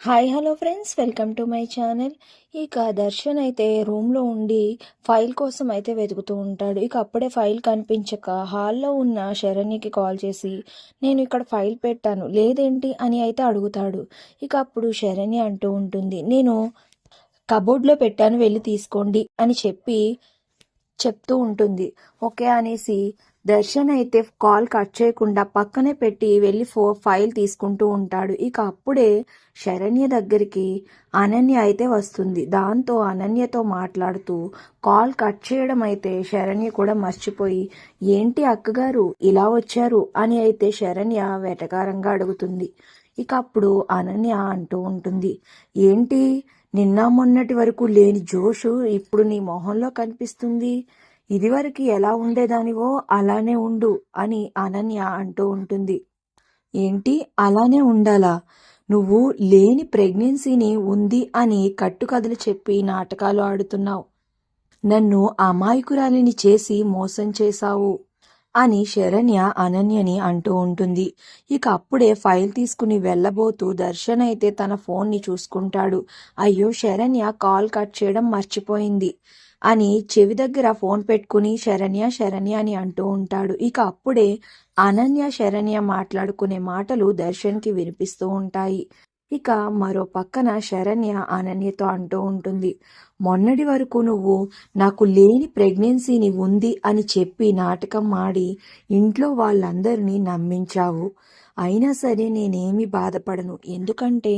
Hi hello friends. Welcome to my channel. ఇక దర్శన్ అయితే రూమ్లో ఉండి ఫైల్ కోసం అయితే వెతుకుతూ ఉంటాడు. ఇక అప్పుడే ఫైల్ కనిపించక హాల్లో ఉన్న శరణ్యకి కాల్ చేసి నేను ఇక్కడ ఫైల్ పెట్టాను. లేదేంటి? అని అయితే అడుగుతాడు. ఇక అప్పుడు శరణ్య అంటూ ఉంటుంది నేను కబోర్డ్లో పెట్టాను వెళ్ళి తీసుకోండి అని చెప్పి చెప్తూ ఉంటుంది. ఓకే అనేసి దర్శన్ అయితే కాల్ కట్ చేయకుండా పక్కనే పెట్టి వెళ్ళి ఫో ఫైల్ తీసుకుంటూ ఉంటాడు. ఇక అప్పుడే శరణ్య దగ్గరికి అనన్య అయితే వస్తుంది. దాంతో అనన్యతో మాట్లాడుతూ కాల్ కట్ చేయడం అయితే శరణ్య కూడా మర్చిపోయి ఏంటి అక్కగారు? ఇలా వచ్చారు? అని అయితే శరణ్య వెటకారంగా అడుగుతుంది. ఇక అప్పుడు అనన్య అంటూ ఉంటుంది ఏంటి? నిన్న మొన్నటి వరకు లేని జోషు ఇప్పుడు నీ మొహంలో కనిపిస్తుంది? ఇదివరకు ఎలా ఉండేదానివో అలానే ఉండు అని అనన్య అంటూ ఉంటుంది. ఏంటి? అలానే ఉండాలా? నువ్వు లేని ప్రెగ్నెన్సీని ఉంది అని కట్టుకథలు చెప్పి నాటకాలు ఆడుతున్నావు. నన్ను అమాయకురాలిని చేసి మోసం చేశావు అని శరణ్య అనన్యని అంటూ ఉంటుంది. ఇక అప్పుడే ఫైల్ తీసుకుని వెళ్ళబోతూ దర్శన్ అయితే తన ఫోన్ని చూసుకుంటాడు. అయ్యో శరణ్య కాల్ కట్ చేయడం మర్చిపోయింది. అని చెవి దగ్గర ఫోన్ పెట్టుకుని శరణ్య శరణ్య అని అంటూ ఉంటాడు. ఇక అప్పుడే అనన్య శరణ్య మాట్లాడుకునే మాటలు దర్శన్కి వినిపిస్తూ ఉంటాయి. ఇక మరో పక్కన శరణ్య అనన్యతో అంటూ ఉంటుంది. మొన్నటి వరకు నువ్వు నాకు లేని ప్రెగ్నెన్సీని ఉంది అని చెప్పి నాటకం ఆడి ఇంట్లో వాళ్ళందరినీ నమ్మించావు. అయినా సరే నేనేమి బాధపడను. ఎందుకంటే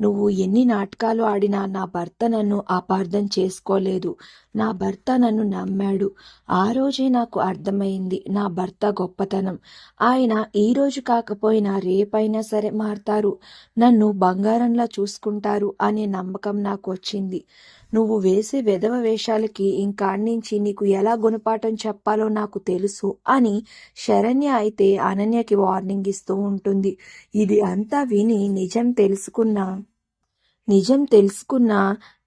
నువ్వు ఎన్ని నాటకాలు ఆడినా నా భర్త నన్ను అపార్థం చేసుకోలేదు. నా భర్త నన్ను నమ్మాడు. ఆ రోజే నాకు అర్థమైంది నా భర్త గొప్పతనం. ఆయన ఈ రోజు కాకపోయినా రేపైనా సరే మారతారు. నన్ను బంగారంలా చూసుకుంటారు అనే నమ్మకం నాకు వచ్చింది నువ్వు వేసే వెధవ వేషాలకి ఇంకాడ్నించి నీకు ఎలా గుణపాఠం చెప్పాలో నాకు తెలుసు అని శరణ్య అయితే అనన్యకి వార్నింగ్ ఇస్తూ ఉంటుంది. ఇది అంతా విని నిజం తెలుసుకున్న నిజం తెలుసుకున్న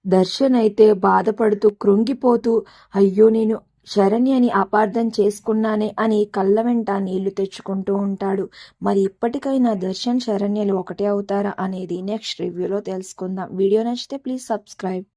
దర్శన్ అయితే బాధపడుతూ కృంగిపోతూ అయ్యో నేను శరణ్యని అపార్థం చేసుకున్నానే అని కళ్ళ వెంట నీళ్ళు తెచ్చుకుంటూ ఉంటాడు. మరి ఇప్పటికైనా దర్శన్ శరణ్యలు ఒకటే అవుతారా అనేది నెక్స్ట్ రివ్యూలో తెలుసుకుందాం. వీడియో నచ్చితే ప్లీజ్ సబ్స్క్రైబ్.